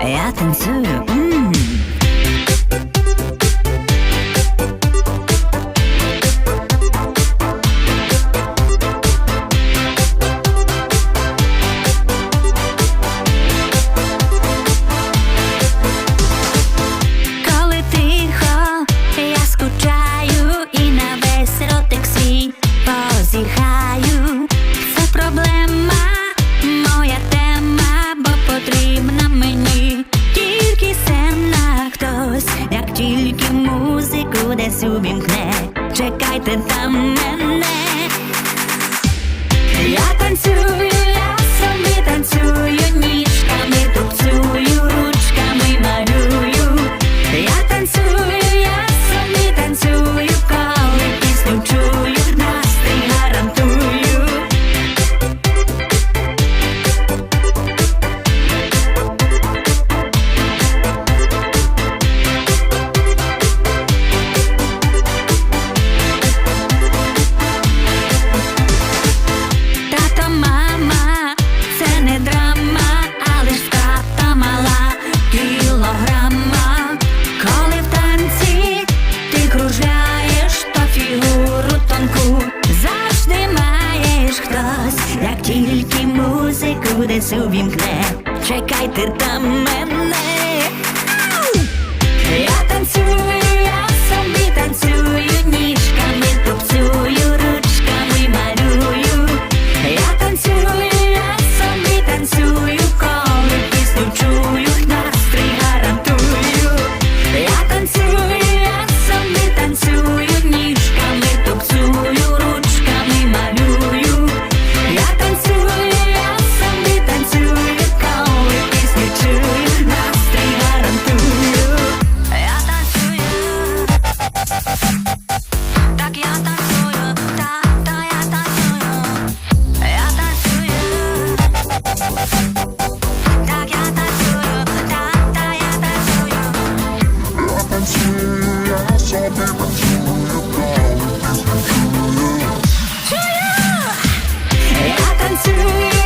エアテンスうん вас увімкне, чекайте там мене, я танцюю. Буде десь увімкне, чекайте там мене, я танцюю. I consider you